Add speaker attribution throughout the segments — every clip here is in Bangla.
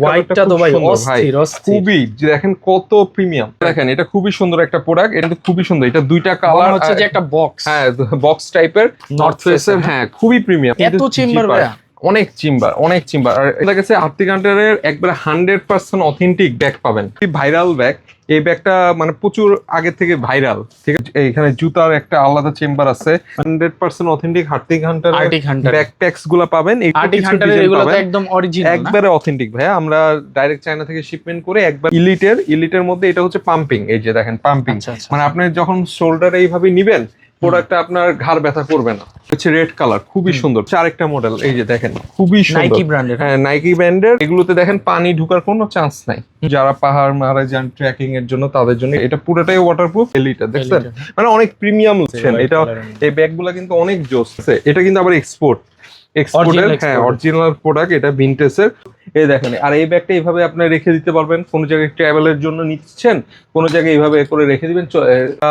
Speaker 1: হোয়াইটটা তো ভাই। অস্থির
Speaker 2: খুবই দেখেন কত প্রিমিয়াম দেখেন এটা খুবই সুন্দর একটা প্রোডাক্ট এটা খুবই সুন্দর। এটা দুইটা কালার
Speaker 1: হচ্ছে যে একটা বক্স
Speaker 2: হ্যাঁ বক্স টাইপের নর্থ ফেসের হ্যাঁ খুবই প্রিমিয়াম
Speaker 1: এত চেম্বার ভাইয়া।
Speaker 2: অনেক চিম্বার অনেক চিম্বার আর এটা গেছে আর্থিক হান্টারের একবারে হান্ড্রেড পার্সেন্ট অথেন্টিক ব্যাগ পাবেন। ভাইরাল ব্যাগ এই ব্যাগটা মানে প্রচুর আগে থেকে ভাইরাল ঠিক আছে? এখানে জুতার একটা আলাদা চেম্বার আছে। Hundred percent authentic Hartic
Speaker 1: Hunter.
Speaker 2: ব্যাগগুলো গুলা পাবেন একটু
Speaker 1: হান্টারের এগুলো তো একদম অরিজিনাল
Speaker 2: একবারে অথেন্টিক ভাইয়া আমরা ডাইরেক্ট চায়না থেকে শিপমেন্ট করে একবার ইলিটের ইলিটের মধ্যে এটা হচ্ছে পাম্পিং এই যে দেখেন পাম্পিং
Speaker 1: আচ্ছা আচ্ছা।
Speaker 2: মানে আপনি যখন শোল্ডার এইভাবে নিবেন প্রোডাক্টটা আপনার ঘাড় ব্যথা করবে না। হচ্ছে রেড কালার খুবই সুন্দর। আরেকটা মডেল এই যে দেখেন খুবই সুন্দর।
Speaker 1: নাইকি ব্র্যান্ডের
Speaker 2: হ্যাঁ নাইকি ব্র্যান্ডের এগুলোতে দেখেন পানি ঢোকার কোনো চান্স নাই। যারা পাহাড় মারা যান ট্রেকিং এর জন্য তাদের জন্য এটা পুরোটাই ওয়াটারপ্রুফ এলিটা দেখছেন? মানে অনেক প্রিমিয়াম হচ্ছে এটা এই ব্যাগগুলো কিন্তু অনেক জোস। এটা কিন্তু আবার এক্সপোর্ট এক্সপোর্টের হ্যাঁ অরিজিনাল প্রোডাক্ট এটা ভিনটেজের এই দেখেন আর এই ব্যাগটা এইভাবে আপনি রেখে দিতে পারবেন। কোনো জায়গায় ট্রাভেলের জন্য নিচ্ছেন কোনো জায়গায় এইভাবে করে রেখে দিবেন।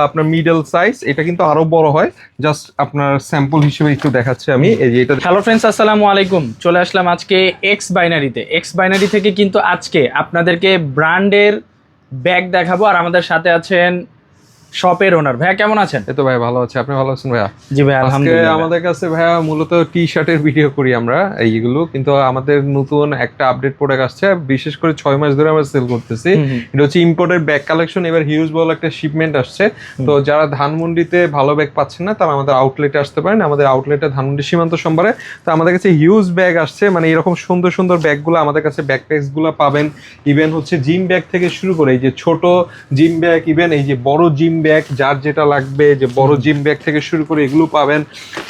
Speaker 2: আপনার মিডল সাইজ এটা কিন্তু আরও বড় হয়। জাস্ট আপনার স্যাম্পল হিসেবে একটু দেখাচ্ছি আমি। এই যে এটা
Speaker 1: হ্যালো ফ্রেন্ডস আসসালামু আলাইকুম। চলে আসলাম আজকে এক্স বাইনারিতে এক্স বাইনারি থেকে কিন্তু আজকে আপনাদেরকে ব্র্যান্ডের ব্যাগ দেখাবো। আর আমাদের সাথে আছেন শপের ওনার। ভাইয়া কেমন আছেন?
Speaker 2: এই তো ভাই ভালো আছে। আপনি ভালো আছেন ভাইয়া?
Speaker 1: জি ভাই
Speaker 2: আজকে
Speaker 1: আলহামদুলিল্লাহ।
Speaker 2: আমাদের কাছে ভাইয়া মূলত টি শার্টের ভিডিও করি আমরা এইগুলো। কিন্তু আমাদের নতুন একটা আপডেট প্রোডাক্ট আসছে। বিশেষ করে ছয় মাস ধরে আমরা সেল করতেছি। এটা হচ্ছে ইম্পোর্টেড ব্যাগ কালেকশন এবার হিউজ বল একটা শিপমেন্ট আসছে। তো যারা ধানমন্ডিতে ভালো ব্যাগ পাচ্ছেন না তারা আমাদের আউটলেটে আসতে পারেন। আমাদের আউটলেটে ধানমন্ডি সীমান্ত সম্বারে তো আমাদের কাছে হিউজ ব্যাগ আসছে। মানে এরকম সুন্দর সুন্দর ব্যাগগুলো আমাদের কাছে ব্যাগগুলো পাবেন। ইভেন হচ্ছে জিম ব্যাগ থেকে শুরু করে এই যে ছোট জিম ব্যাগ ইভেন এই যে বড় জিম ব্যাগ যার যেটা লাগবে যে বড় জিম ব্যাগ থেকে শুরু করে এগুলো পাবেন।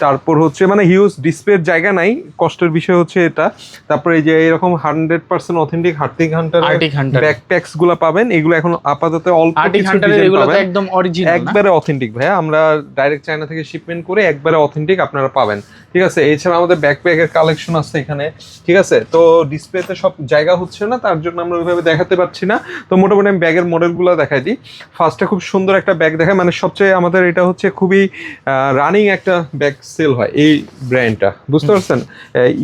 Speaker 2: তারপর হচ্ছে মানে হিউজ ডিসপ্লের জায়গা নাই কষ্টের বিষয় হচ্ছে এটা। তারপরে এই যে এরকম hundred percent authentic Hartic Hunter
Speaker 1: Hunter
Speaker 2: ব্যাকপ্যাকসগুলা পাবেন এগুলো এখন আপাতত অল্প।
Speaker 1: একদম অরিজিনাল
Speaker 2: একবারে অথেন্টিক ভাইয়া আমরা ডাইরেক্ট চায়না থেকে শিপমেন্ট করে একবারে অথেন্টিক আপনারা পাবেন। ঠিক আছে এছাড়া আমাদের ব্যাকপ্যাকের কালেকশন আছে এখানে। ঠিক আছে তো ডিসপ্লেতে সব জায়গা হচ্ছে না তার জন্য আমরা ওইভাবে দেখাতে পারছি না। তো মোটামুটি আমি ব্যাগের মডেলগুলো দেখাই দিই। ফার্স্টে খুব সুন্দর একটা ব্যাগ দেখায় মানে সবচেয়ে আমাদের এটা হচ্ছে খুবই রানিং একটা ব্যাগ সেল হয় এই ব্র্যান্ডটা বুঝতে পারছেন?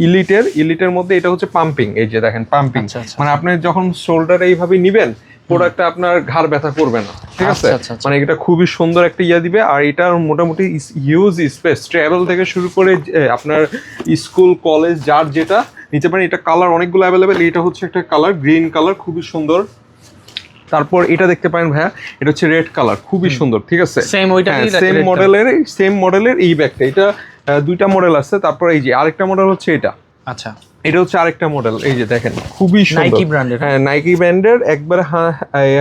Speaker 2: ইলিটের ইলিটের মধ্যে এটা হচ্ছে পাম্পিং এই যে দেখেন পাম্পিং
Speaker 1: আচ্ছা, আচ্ছা।
Speaker 2: মানে আপনি যখন শোল্ডার এইভাবে নিবেন প্রোডাক্টটা আপনার ঘাড় ব্যথা করবে না ঠিক আছে?
Speaker 1: আচ্ছা, আচ্ছা, আচ্ছা।
Speaker 2: মানে এটা খুবই সুন্দর একটা ইয়ে দিবে আর এটার মোটামুটি হিউজ স্পেস ট্রাভেল থেকে শুরু করে আপনার স্কুল কলেজ যার যেটা নিতে পারেন এটা কালার অনেকগুলো অ্যাভেলেবেল এটা হচ্ছে একটা কালার গ্রিন কালার খুবই সুন্দর। তারপর এটা দেখতে পারেন ভাইয়া এটা হচ্ছে রেড কালার খুবই সুন্দর ঠিক আছে?
Speaker 1: সেম ওইটা
Speaker 2: সেম মডেলের সেম মডেলের এই ব্যাগটা। এটা দুইটা মডেল আছে তারপর এই যে আরেকটা মডেল হচ্ছে এটা।
Speaker 1: আচ্ছা।
Speaker 2: এটা হচ্ছে আরেকটা মডেল এই যে দেখেন খুবই সুন্দর।
Speaker 1: নাইকি ব্র্যান্ডের
Speaker 2: হ্যাঁ নাইকি ব্র্যান্ডের একবার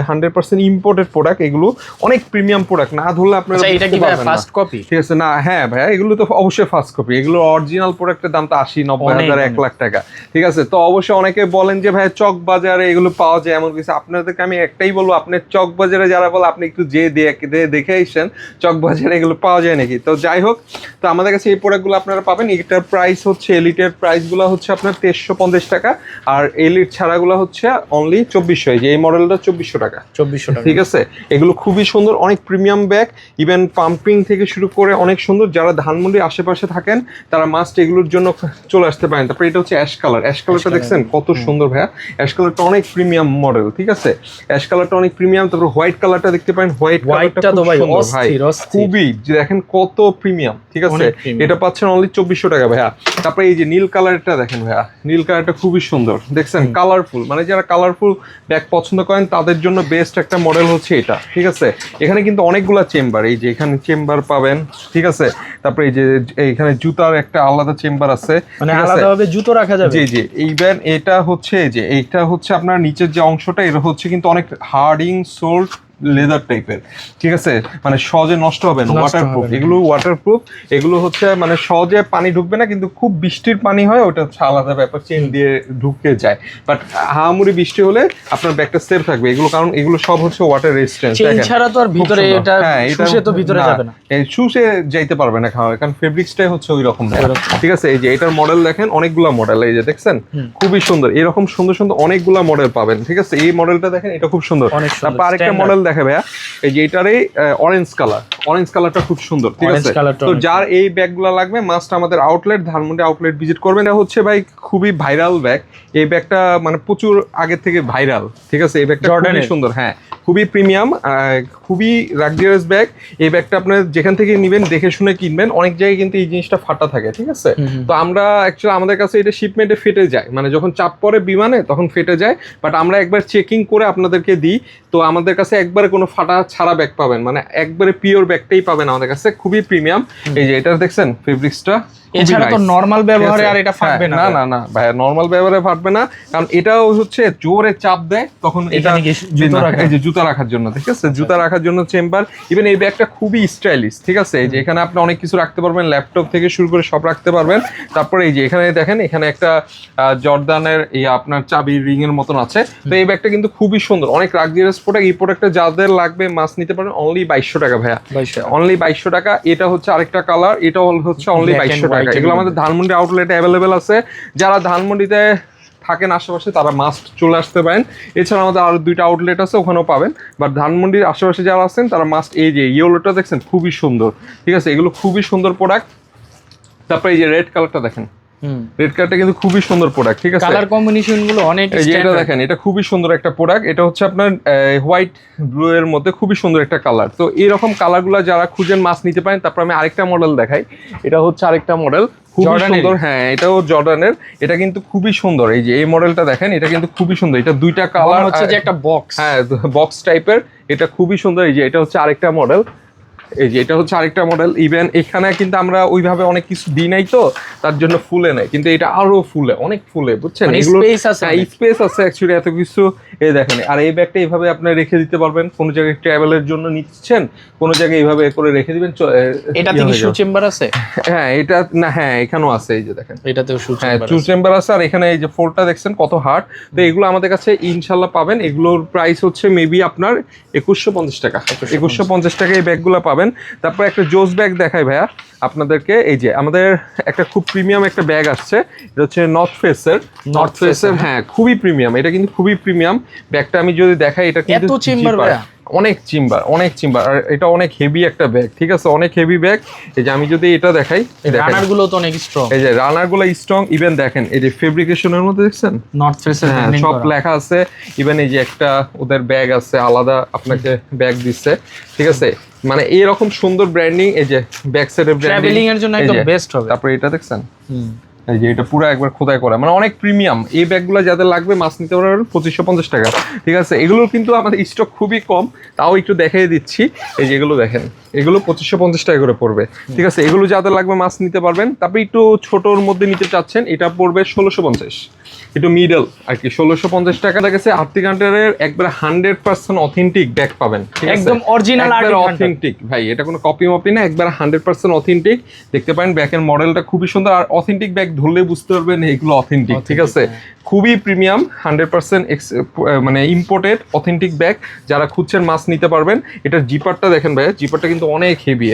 Speaker 2: হান্ড্রেড পার্সেন্ট ইম্পোর্টেড প্রোডাক্ট এগুলো অনেক প্রিমিয়াম প্রোডাক্ট না ধরলে আপনারা
Speaker 1: আচ্ছা এটা কি ভাই ফার্স্ট কপি
Speaker 2: ঠিক আছে না হ্যাঁ ভাইয়া এগুলো তো অবশ্যই ফার্স্ট কপি এগুলো অরিজিনাল প্রোডাক্টের দাম তো আশি নব্বই হাজার এক লাখ টাকা। ঠিক আছে তো অবশ্যই অনেকে বলেন যে ভাই চক বাজারে এগুলো পাওয়া যায় এমন কিছু আপনাদেরকে আমি একটাই বলব আপনি চক বাজারে যারা বলে আপনি একটু যে দেখে দেখে আসছেন চক বাজারে এগুলো পাওয়া যায় নাকি? তো যাই হোক তো আমাদের কাছে এই প্রোডাক্টগুলো আপনারা পাবেন এটার প্রাইস হচ্ছে এলিটের প্রাইসগুলো হচ্ছে আপনার তেইশশো পঞ্চাশ টাকা আর এলিট ছাড়াগুলো হচ্ছে অনলি চব্বিশশো এই যে এই মডেলটা চব্বিশশো টাকা।
Speaker 1: চব্বিশশো টাকা।
Speaker 2: ঠিক আছে? এগুলো খুবই সুন্দর অনেক প্রিমিয়াম ব্যাগ ইভেন পাম্পিং থেকে শুরু করে অনেক সুন্দর। যারা ধানমন্ডির আশেপাশে থাকেন তারা মাস্ট এগুলোর জন্য চলে আসতে পারেন। তারপরে এটা হচ্ছে অ্যাশ কালার অ্যাশ কালারটা দেখছেন? কত সুন্দর ভাইয়া। অ্যাশ কালারটা অনেক প্রিমিয়াম মডেল ঠিক আছে? অ্যাশ কালারটা অনেক প্রিমিয়াম তারপর হোয়াইট কালারটা দেখতে পারেন। হোয়াইট
Speaker 1: হোয়াইটটা তো ভাই
Speaker 2: খুবই যে দেখেন কত প্রিমিয়াম ঠিক আছে? এটা পাচ্ছেন অনলি চব্বিশশো টাকা ভাইয়া। তারপরে এই যে নীল কালারটা দেখেন ভাইয়া। নীল কালারটা খুবই সুন্দর। দেখছেন কালারফুল মানে যারা কালারফুল ব্যাগ পছন্দ করেন তাদের জন্য বেস্ট একটা মডেল হচ্ছে এটা ঠিক আছে? এখানে কিন্তু অনেকগুলা চেম্বার এই যে এখানে চেম্বার পাবেন ঠিক আছে? তারপরে এই যে এখানে জুতার একটা আলাদা চেম্বার আছে
Speaker 1: মানে আলাদাভাবে জুতো রাখা যাবে?
Speaker 2: জি জি। ইভেন এটা হচ্ছে এই যে এইটা হচ্ছে আপনার নিচের যে অংশটা এটা হচ্ছে কিন্তু অনেক হার্ডিং সোল্ড লেদার টাইপের ঠিক আছে? মানে সহজে নষ্ট হবে না ওয়াটারপ্রুফ। এগুলো ওয়াটারপ্রুফ এগুলো হচ্ছে মানে সহজে পানি ঢুকবে না কিন্তু খুব বৃষ্টির পানি হয় ওটা হচ্ছে আলাদা ব্যাপার চেন দিয়ে ঢুকে যায়। বাট হামুরি বৃষ্টি হলে আপনার ব্যাগটা সেফ থাকবে। এগুলো কারণ এগুলো সব হচ্ছে ওয়াটার রেজিস্ট্যান্স
Speaker 1: ছাড়া তো আর ভিতরে এটা
Speaker 2: হ্যাঁ, এটা-
Speaker 1: শুষে তো ভিতরে যাবে না।
Speaker 2: এই শুষে যাইতে পারবে না খাওয়া কারণ ফেব্রিক্সটাই হচ্ছে ওই রকম ঠিক আছে? এই যে এটার মডেল দেখেন অনেকগুলা মডেল এই যে দেখছেন? খুবই সুন্দর। এরকম সুন্দর সুন্দর অনেকগুলা মডেল পাবেন ঠিক আছে? এই মডেলটা দেখেন এটা খুব সুন্দর, তারপর আরেকটা মডেল দেখে ভাইয়া এই যে এটারই অরেঞ্জ কালার অরেঞ্জ কালারটা খুব সুন্দর ঠিক আছে? তো যার এই ব্যাগগুলো লাগবে মাস্ট আমাদের আউটলেট ধানমন্ডি আউটলেট ভিজিট করবেন। এটা হচ্ছে ভাই খুবই ভাইরাল ব্যাগ এই ব্যাগটা মানে প্রচুর আগে থেকে ভাইরাল ঠিক আছে? এই ব্যাগটা খুবই সুন্দর হ্যাঁ। খুবই প্রিমিয়াম খুবই লাক্সারিয়াস ব্যাগ এই ব্যাগটা আপনার যেখান থেকে নেবেন দেখে শুনে কিনবেন। অনেক জায়গায় কিন্তু এই জিনিসটা ফাটা থাকে ঠিক আছে। তো আমরা অ্যাকচুয়ালি আমাদের কাছে এটা শিপমেন্টে ফেটে যায়। মানে যখন চাপ পড়ে বিমানে তখন ফেটে যায়। বাট আমরা একবার চেকিং করে আপনাদেরকে দিই। তো আমাদের কাছে একবারে কোনো ফাটা ছাড়া ব্যাগ পাবেন। মানে একবারে পিওর ব্যাগটাই পাবেন আমাদের কাছে। খুবই প্রিমিয়াম এই যে এটা দেখছেন ফেব্রিক্সটা
Speaker 1: এছাড়া তো নর্মাল ব্যবহারে আর এটা ফাটবে না।
Speaker 2: হ্যাঁ, না না না ভাইয়া নর্মাল ব্যবহারে ফাটবে না। কারণ এটাও হচ্ছে জোরে চাপ দেয়। তখন এটা
Speaker 1: জুতো রাখা?
Speaker 2: এই যে জুতা রাখার জন্য ঠিক আছে? জুতা রাখার জন্য চেম্বার ইভেন এই ব্যাগটা খুবই স্টাইলিশ ঠিক আছে? এই যে এখানে আপনি অনেক কিছু রাখতে পারবেন ল্যাপটপ থেকে শুরু করে সব রাখতে পারবেন। তারপরে এই যে এখানে দেখেন এখানে একটা জর্দানের এই আপনার চাবি রিং এর মতন আছে। তো এই ব্যাগটা কিন্তু খুবই সুন্দর। অনেক রাগজিয়াস প্রোডাক্ট এই প্রোডাক্টটা যাদের লাগবে মাছ নিতে পারেন অনলি বাইশশো টাকা ভাইয়া। অনলি বাইশশো টাকা। এটা হচ্ছে আরেকটা কালার এটা হচ্ছে অনলি বাইশশো টাকা। এগুলো আমাদের ধানমন্ডি আউটলেটে অ্যাভেলেবেল আছে। যারা ধানমন্ডিতে থাকেন আশেপাশে তারা মাস্ট চলে আসতে পারেন। এছাড়া আমাদের আরও দুইটা আউটলেট আছে ওখানেও পাবেন। বাট ধানমন্ডির আশেপাশে যারা আছেন তারা মাস্ট এই যে ইয়েলোটা দেখছেন খুবই সুন্দর। ঠিক আছে এগুলো খুবই সুন্দর প্রোডাক্ট তারপরে এই যে রেড কালারটা দেখেন। রেড কালারটা কিন্তু খুবই সুন্দর প্রোডাক্ট ঠিক আছে?
Speaker 1: কালার কম্বিনেশনগুলো অনেক
Speaker 2: এটা দেখেন এটা খুবই সুন্দর একটা প্রোডাক্ট এটা হচ্ছে আপনার হোয়াইট ব্লু এর মধ্যে খুবই সুন্দর একটা কালার তো এরকম কালারগুলো যারা খুঁজেন মাছ নিতে পারেন। তারপর আমি আরেকটা মডেল দেখাই। এটা হচ্ছে আরেকটা মডেল খুবই সুন্দর হ্যাঁ এটাও জর্ডানের এটা কিন্তু খুবই সুন্দর। এই যে এই মডেলটা দেখেন এটা কিন্তু খুবই সুন্দর। এটা দুইটা কালার
Speaker 1: হচ্ছে যে একটা বক্স
Speaker 2: হ্যাঁ বক্স টাইপের এটা খুবই সুন্দর। এই যে এটা হচ্ছে আরেকটা মডেল এই যে এটা হচ্ছে আরেকটা মডেল ইভেন এখানে কিন্তু আমরা ওইভাবে অনেক কিছু দিই নাই তো তার জন্য ফুলে নাই। কিন্তু এটা আরও ফুলে অনেক ফুলে বুঝছেন?
Speaker 1: মানে
Speaker 2: এগুলো
Speaker 1: আছে
Speaker 2: স্পেস আছে অ্যাকচুয়ালি এত কিছু। এই দেখেন আর এই ব্যাগটা এইভাবে আপনি রেখে দিতে পারবেন। কোনো জায়গায় ট্রাভেলের জন্য নিচ্ছেন কোনো জায়গায় এইভাবে করে রেখে দিবেন
Speaker 1: এটা থেকে শু চেম্বার আছে?
Speaker 2: হ্যাঁ এটা না হ্যাঁ এখানেও আছে এই যে দেখেন।
Speaker 1: এটাতেও শু
Speaker 2: হ্যাঁ
Speaker 1: চেম্বার
Speaker 2: টু চেম্বার আছে আর এখানে এই যে ফোরটা দেখছেন কত হার্ড তো এগুলো আমাদের কাছে ইনশাল্লাহ পাবেন। এগুলোর প্রাইস হচ্ছে মেবি আপনার একুশশো পঞ্চাশ টাকা। একুশশো পঞ্চাশ। টাকা এই ব্যাগগুলো পাবেন। তারপর একটা জোস ব্যাগ দেখাই ভাইয়া। আপনাদেরকে এই যে আমাদের একটা খুব প্রিমিয়াম একটা ব্যাগ আসছে। এটা হচ্ছে নর্থ ফেসের নর্থ ফেসের হ্যাঁ খুবই প্রিমিয়াম। এটা কিন্তু খুবই প্রিমিয়াম। ব্যাগটা আমি যদি দেখাই এটা কিন্তু? অনেক চিম্বার অনেক চিম্বার। আর এটা অনেক হেভি একটা ব্যাগ ঠিক আছে? অনেক হেভি ব্যাগ। এই যে আমি যদি এটা দেখাই।
Speaker 1: রানারগুলো তো অনেক স্ট্রং
Speaker 2: এই যে রানারগুলো স্ট্রং ইভেন দেখেন এই যে ফেব্রিকেশনের মধ্যে দেখছেন?
Speaker 1: নর্থ ফেসের
Speaker 2: হ্যাঁ সব লেখা আছে। ইভেন এই যে একটা ওদের ব্যাগ আছে আলাদা আপনাকে ব্যাগ দিচ্ছে। ঠিক আছে? মানে এরকম সুন্দর ব্র্যান্ডিং এই যে ব্যাক সাইডের
Speaker 1: ট্রাভেলিং এর জন্য একদম বেস্ট হবে।
Speaker 2: তারপরে এটা দেখছেন? এই যে এটা পুরো একবার খোদাই করা। মানে অনেক প্রিমিয়াম এই ব্যাগগুলো যাদের লাগবে মাছ নিতে পারবেন পঁচিশশো পঞ্চাশ টাকা। ঠিক আছে? এগুলো কিন্তু আমাদের স্টক খুবই কম। তাও একটু দেখিয়ে দিচ্ছি। এই যে এগুলো দেখেন। এগুলো পঁচিশশো পঞ্চাশ টাকা করে পড়বে। ঠিক আছে? এগুলো যাদের লাগবে মাছ নিতে পারবেন। তারপরে একটু ছোটোর মধ্যে নিতে চাচ্ছেন এটা পড়বে ষোলোশো পঞ্চাশ। একটু মিডল আর কি ষোলোশো পঞ্চাশ টাকা গেছে আর্থিক হান্টারের একবার হান্ড্রেড পার্সেন্ট অথেন্টিক ব্যাগ পাবেন
Speaker 1: একদম Hunter।
Speaker 2: authentic ভাই এটা কোনো কপি মপি না একবার হান্ড্রেড পার্সেন্ট অথেন্টিক দেখতে পারেন ব্যাকের মডেলটা খুবই সুন্দর আর অথেন্টিক ব্যাগ ধরলে বুঝতে পারবেন এগুলো অথেন্টিক ঠিক আছে? খুবই প্রিমিয়াম হান্ড্রেড পার্সেন্ট মানে ইম্পোর্টেড অথেন্টিক ব্যাগ যারা খুঁজছেন মাছ নিতে পারবেন। এটার জিপারটা দেখেন ভাই জিপারটা কিন্তু অনেক হেভি।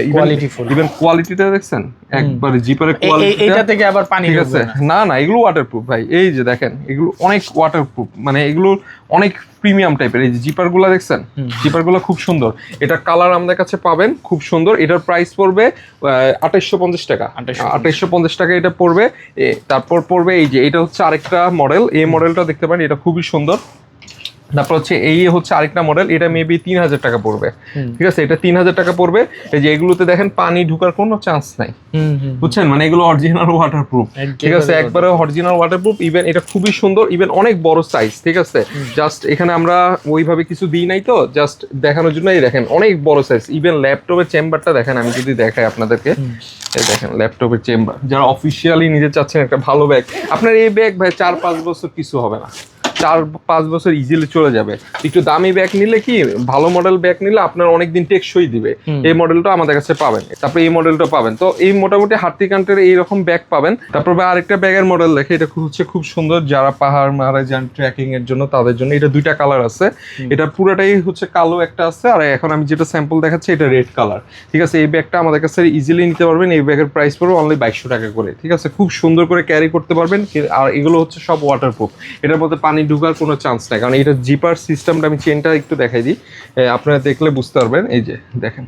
Speaker 2: ইভেন কোয়ালিটিটা দেখছেন? একবারে জিপারের কোয়ালিটি
Speaker 1: থেকে আবার পানি
Speaker 2: ঠিক আছে?
Speaker 1: না।
Speaker 2: না না এগুলো ওয়াটারপ্রুফ ভাই এই যে দেখেন এগুলো অনেক ওয়াটারপ্রুফ মানে এগুলো অনেক প্রিমিয়াম টাইপের এই যে জিপারগুলো দেখছেন? জিপারগুলো খুব সুন্দর। এটা কালার আমাদের কাছে পাবেন খুব সুন্দর। এটার প্রাইস পড়বে আঠাইশশো পঞ্চাশ টাকা।
Speaker 1: 2850
Speaker 2: আঠাইশশো পঞ্চাশ টাকা এটা পড়বে। তারপর পড়বে এই যে এটা হচ্ছে আরেকটা মডেল এই মডেলটা দেখতে পারেন এটা খুবই সুন্দর। তারপর হচ্ছে এই হচ্ছে আরেকটা মডেল এটা মেবি তিন হাজার টাকা পড়বে। ঠিক আছে? এটা তিন হাজার টাকা পড়বে। এই যে এগুলোতে দেখেন পানি ঢুকার কোনো চান্স নাই। বুঝছেন? মানে এগুলো অরিজিনাল ওয়াটারপ্রুফ
Speaker 1: একেবারে
Speaker 2: ঠিক আছে? একবারে অরিজিনাল ওয়াটারপ্রুফ ইভেন এটা খুবই সুন্দর ইভেন অনেক বড় সাইজ ঠিক আছে? জাস্ট এখানে আমরা ওইভাবে কিছু দিই নাই তো জাস্ট দেখানোর জন্য এই দেখেন অনেক বড় সাইজ ইভেন ল্যাপটপের চেম্বারটা দেখেন আমি যদি দেখাই আপনাদেরকে। এই দেখেন ল্যাপটপের চেম্বার যারা অফিসিয়ালি নিতে চাচ্ছেন একটা ভালো ব্যাগ আপনার এই ব্যাগ ভাই চার পাঁচ বছর কিছু হবে না। চার পাঁচ বছর ইজিলি চলে যাবে। একটু দামি ব্যাগ নিলে কি ভালো মডেল ব্যাগ নিলে আপনার অনেক দিন টেকসই দিবে। এই মডেলটা আমাদের কাছে পাবেন। তারপরে এই মডেলটা পাবেন। তো এই মোটামুটি হাতি কান্টের এইরকম ব্যাগ পাবেন। তারপরে আরেকটা ব্যাগের মডেল দেখে এটা খুব হচ্ছে খুব সুন্দর। যারা পাহাড় মারা যান ট্রেকিং এর জন্য তাদের জন্য এটা দুইটা কালার আছে। এটা পুরোটাই হচ্ছে কালো একটা আছে। আর এখন আমি যেটা স্যাম্পল দেখাচ্ছি এটা রেড কালার ঠিক আছে? এই ব্যাগটা আমাদের কাছে ইজিলি নিতে পারবেন। এই ব্যাগের প্রাইস পড়বে অনলি বাইশশো টাকা করে। ঠিক আছে? খুব সুন্দর করে ক্যারি করতে পারবেন। আর এগুলো হচ্ছে সব ওয়াটার ওয়াটারপ্রুফ এটার মধ্যে পানি ঢুকার কোনো চান্স নাই। কারণ এটা জিপার সিস্টেমটা আমি চেনটা একটু দেখাই দিই। আপনারা দেখলে বুঝতে পারবেন। এই যে দেখেন।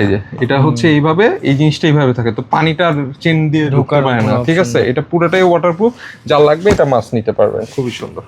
Speaker 2: এই যে এটা হচ্ছে এইভাবে এই জিনিসটা এইভাবে থাকে। তো পানিটা চেন দিয়ে
Speaker 1: ঢোকার
Speaker 2: পারে না। ঠিক আছে? এটা পুরোটাই ওয়াটারপ্রুফ যা লাগবে এটা মাছ নিতে পারবেন। খুবই সুন্দর।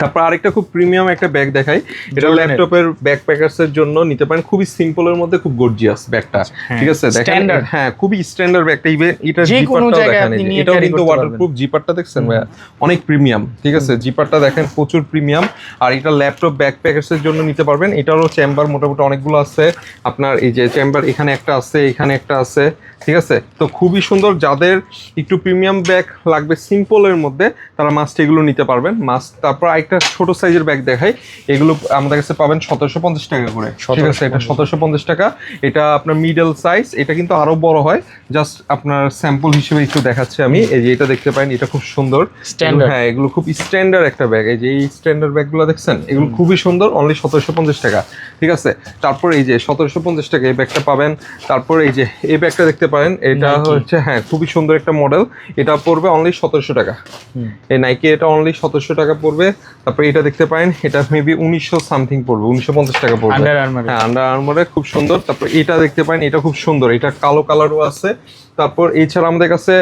Speaker 2: তারপর আরেকটা খুব প্রিমিয়াম একটা ব্যাগ দেখাই। এটা। ল্যাপটপের ব্যাক প্যাকার্স এর জন্য নিতে পারেন। খুবই সিম্পলের মধ্যে খুব গর্জিয়াস ব্যাগটা
Speaker 1: হ্যাঁ,
Speaker 2: ঠিক আছে? দেখেন হ্যাঁ খুবই স্ট্যান্ডার্ড ব্যাগটা ইভেন এটা জিপারটাও দেখেন এটাও কিন্তু ওয়াটারপ্রুফ জিপারটা দেখছেন ভাইয়া? অনেক প্রিমিয়াম ঠিক আছে? জিপারটা দেখেন প্রচুর প্রিমিয়াম আর এটা ল্যাপটপ ব্যাক প্যাকার্স এর জন্য নিতে পারবেন। এটারও চেম্বার মোটামুটি অনেকগুলো আছে। আপনার এই যে চেম্বার এখানে একটা আছে এখানে একটা আছে। ঠিক আছে? তো খুবই সুন্দর যাদের একটু প্রিমিয়াম ব্যাগ লাগবে সিম্পলের মধ্যে তারা মাস্ট এগুলো নিতে পারবেন। মাস্ট তারপর আরেকটা ছোট সাইজের ব্যাগ দেখাই। এগুলো আমাদের কাছে পাবেন সতেরোশো পঞ্চাশ টাকা করে। ঠিক আছে? এটা সতেরোশো পঞ্চাশ টাকা। এটা আপনার মিডল সাইজ এটা কিন্তু আরও বড় হয়। জাস্ট আপনার স্যাম্পল হিসেবে একটু দেখাচ্ছি আমি। এই যে এটা দেখতে পারেন এটা খুব সুন্দর. হ্যাঁ এগুলো খুব স্ট্যান্ডার্ড একটা ব্যাগ এই যে এই স্ট্যান্ডার্ড ব্যাগগুলো দেখছেন এগুলো খুবই সুন্দর অনলি সতেরোশো পঞ্চাশ টাকা। ঠিক আছে? তারপর এই যে সতেরোশো পঞ্চাশ টাকা এই ব্যাগটা পাবেন। তারপর এই যে এই ব্যাগটা দেখতে পারেন। এটা হচ্ছে হ্যাঁ খুবই সুন্দর একটা মডেল এটা পড়বে অনলি সতেরোশো টাকা। এই নাইকি এটা অনলি সতেরোশো টাকা পড়বে। তারপরে এটা দেখতে পারেন এটা মেবি উনিশশো সামথিং পড়বে উনিশশো পঞ্চাশ টাকা পড়বে। হ্যাঁ আন্ডার আর্মারে খুব সুন্দর। তারপর এটা দেখতে পারেন এটা খুব সুন্দর। এটা কালো কালারও আছে। তারপর এছাড়া আমাদের কাছে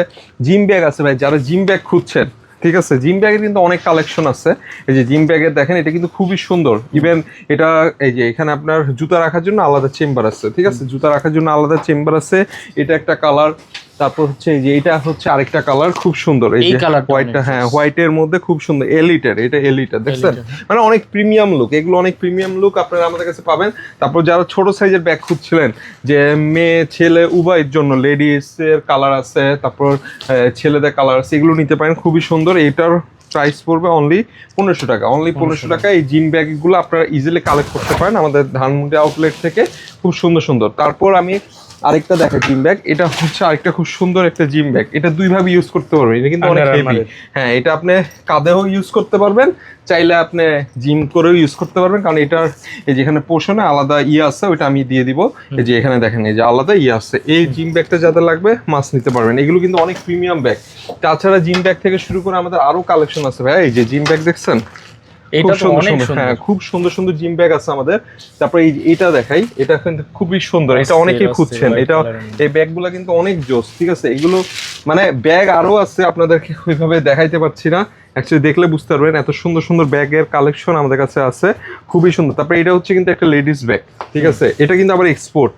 Speaker 2: জিম ব্যাগ আছে ভাই। যারা জিম ব্যাগ খুঁজছেন ঠিক আছে, জিম ব্যাগের কিন্তু অনেক কালেকশন আছে। এই যে জিম ব্যাগের দেখেন, এটা কিন্তু খুবই সুন্দর। ইভেন এটা, এই যে এখানে আপনার জুতা রাখার জন্য আলাদা চেম্বার আছে, ঠিক আছে? জুতা রাখার জন্য আলাদা চেম্বার আছে। এটা একটা কালার তারপর হচ্ছে যে এটা হচ্ছে আরেকটা কালার খুব সুন্দর। এই
Speaker 1: এই
Speaker 2: যে হোয়াইটটা হ্যাঁ হোয়াইটের মধ্যে খুব সুন্দর এলিটার এটা এলিটার দেখছেন? মানে অনেক প্রিমিয়াম লুক এগুলো অনেক প্রিমিয়াম লুক আপনারা আমাদের কাছে পাবেন। তারপর যারা ছোট সাইজের ব্যাগ খুঁজছিলেন যে মেয়ে ছেলে উভয়ের জন্য লেডিস এর কালার আছে তারপর ছেলেদের কালার আছে এগুলো নিতে পারেন খুবই সুন্দর। এটার প্রাইস পড়বে অনলি পনেরোশো টাকা অনলি পনেরোশো টাকা। এই জিম ব্যাগগুলো আপনারা ইজিলি কালেক্ট করতে পারেন আমাদের ধানমন্ডি আউটলেট থেকে খুব সুন্দর সুন্দর। তারপর আমি আরেকটা দেখাই জিম ব্যাগ এটা হচ্ছে আরেকটা খুব সুন্দর একটা জিম ব্যাগ এটা দুইভাবে ইউজ করতে পারবেন এটা কিন্তু অনেক হেভি হ্যাঁ এটা আপনি কাঁধেও ইউজ করতে পারবেন চাইলে আপনি জিম করেও ইউজ করতে পারবেন কারণ এটার এই যেখানে পোষণে আলাদা ইয়ে আছে ওইটা আমি দিয়ে দিব। এই যে এখানে দেখেন এই যে আলাদা ইয়ে আছে। এই জিম ব্যাগটা যাদের লাগবে মাছ নিতে পারবেন। এগুলো কিন্তু অনেক প্রিমিয়াম ব্যাগ তাছাড়া জিম ব্যাগ থেকে শুরু করে আমাদের আরও কালেকশন আছে ভাই। এই যে জিম ব্যাগ দেখছেন?
Speaker 1: এটা তো অনেক
Speaker 2: সুন্দর
Speaker 1: সুন্দর।
Speaker 2: হ্যাঁ খুব সুন্দর সুন্দর জিম ব্যাগ আছে আমাদের। তারপরে এই এটা দেখাই এটা কিন্তু খুবই সুন্দর এটা অনেকেই খুঁজছেন। এটা। এই ব্যাগগুলো কিন্তু অনেক জোস ঠিক আছে? এগুলো মানে ব্যাগ আরও আছে আপনাদেরকে ওইভাবে দেখাইতে পারছি না। অ্যাকচুয়ালি দেখলে বুঝতে পারবেন এত সুন্দর সুন্দর ব্যাগের কালেকশন আমাদের কাছে আছে। খুবই সুন্দর। তারপরে এটা হচ্ছে কিন্তু একটা লেডিস ব্যাগ ঠিক আছে? এটা কিন্তু আবার এক্সপোর্ট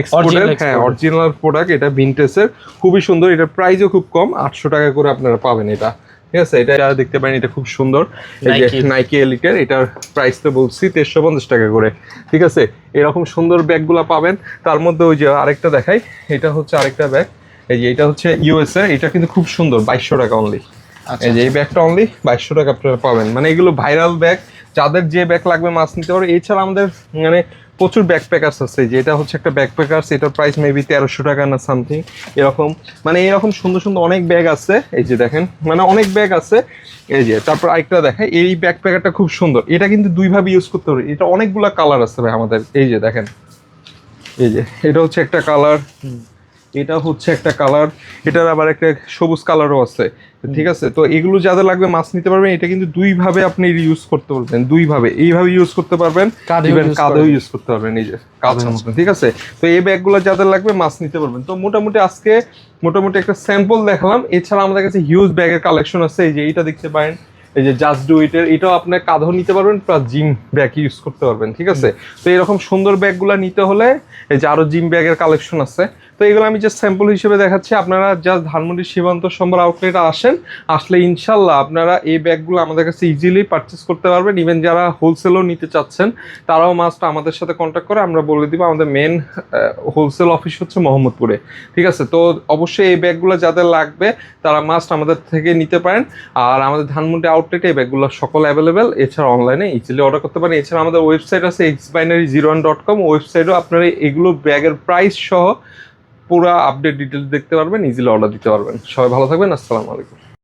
Speaker 2: এক্সপোর্টের হ্যাঁ অরিজিনাল প্রোডাক্ট এটা ভিনটেজের খুবই সুন্দর এটার প্রাইসও খুব কম আটশো টাকা করে আপনারা পাবেন এটা। ঠিক আছে এটা দেখতে পারেন এটা খুব সুন্দর। এই যে নাইকি এলিটের এটার প্রাইস তো বলছি তেরোশো পঞ্চাশ টাকা করে। ঠিক আছে এরকম সুন্দর ব্যাগগুলো পাবেন। তার মধ্যে ওই যে আরেকটা দেখাই এটা হচ্ছে আরেকটা ব্যাগ। এই যে এটা হচ্ছে ইউএসএ এটা কিন্তু খুব সুন্দর বাইশশো টাকা অনলি
Speaker 1: আচ্ছা।
Speaker 2: এই যে এই ব্যাগটা অনলি বাইশশো টাকা আপনারা পাবেন। মানে এগুলো ভাইরাল ব্যাগ যাদের যে ব্যাগ লাগবে মাছ নিতে পারবে এছাড়া আমাদের মানে প্রচুর ব্যাকপ্যাকার্স আছে যে এটা হচ্ছে একটা ব্যাকপ্যাকার্স এটার প্রাইস মেবি তেরোশো টাকা না সামথিং এরকম। মানে এরকম সুন্দর সুন্দর অনেক ব্যাগ আছে, এই যে দেখেন মানে অনেক ব্যাগ আছে, এই যে, তারপর আরেকটা দেখেন এই ব্যাকপ্যাকারটা খুব সুন্দর। এটা কিন্তু দুইভাবে ইউজ করতে পারি। এটা অনেকগুলো কালার আছে ভাই আমাদের, এই যে দেখেন, এই যে, এটা হচ্ছে একটা কালার এটা হচ্ছে একটা কালার এটার আবার একটা সবুজ কালারও আছে। ঠিক আছে? তো এগুলো যাদের লাগবে মাছ নিতে পারবেন এটা কিন্তু দুই ভাবে আপনি ইউজ করতে পারবেন দুই ভাবে এইভাবে ইউজ করতে পারবেন
Speaker 1: কাঁধেও করা
Speaker 2: ইউজ করতে পারবেন এই যে কাঁধের মতো ঠিক আছে? তো এই ব্যাগগুলো যাদের লাগবে মাছ নিতে পারবেন। তো মোটামুটি আজকে মোটামুটি একটা স্যাম্পল দেখালাম। এছাড়া আমাদের কাছে হিউজ ব্যাগের কালেকশন আছে। এই যে এইটা দেখতে পারেন এই যে জাস্ট ডু ইটের এটাও আপনার কাঁধও নিতে পারবেন প্লাস জিম ব্যাগ ইউজ করতে পারবেন ঠিক আছে? তো এরকম সুন্দর ব্যাগগুলো নিতে হলে এই যে আরও জিম ব্যাগের কালেকশন আছে। তো এগুলো আমি জাস্ট স্যাম্পল হিসেবে দেখাচ্ছি। আপনারা জাস্ট ধানমন্ডি সীমান্ত সম্বর আউটলেটে আসেন। আসলে ইনশাল্লাহ আপনারা এই ব্যাগগুলো আমাদের কাছে ইজিলি পারচেস করতে পারবেন। ইভেন যারা হোলসেলও নিতে চাচ্ছেন, তারাও মাস্ট আমাদের সাথে কন্ট্যাক্ট করে আমরা বলে দিব আমাদের মেন হোলসেল অফিস হচ্ছে মোহাম্মদপুরে। ঠিক আছে? তো অবশ্যই এই ব্যাগগুলো যাদের লাগবে, তারা মাস্ট আমাদের থেকে নিতে পারেন। আর আমাদের ধানমন্ডি আউটলেটে এই ব্যাগগুলো সকল অ্যাভেলেবেল এছাড়া অনলাইনে ইজিলি অর্ডার করতে পারেন। এছাড়া আমাদের ওয়েবসাইট আছে X binary zero one dot com ওয়েবসাইটও আপনারা এগুলো ব্যাগের প্রাইস সহ পুরো আপডেট ডিটেলস দেখতে পারবেন ইজিলি অর্ডার দিতে পারবেন। সবাই ভালো থাকবেন আসসালামু আলাইকুম।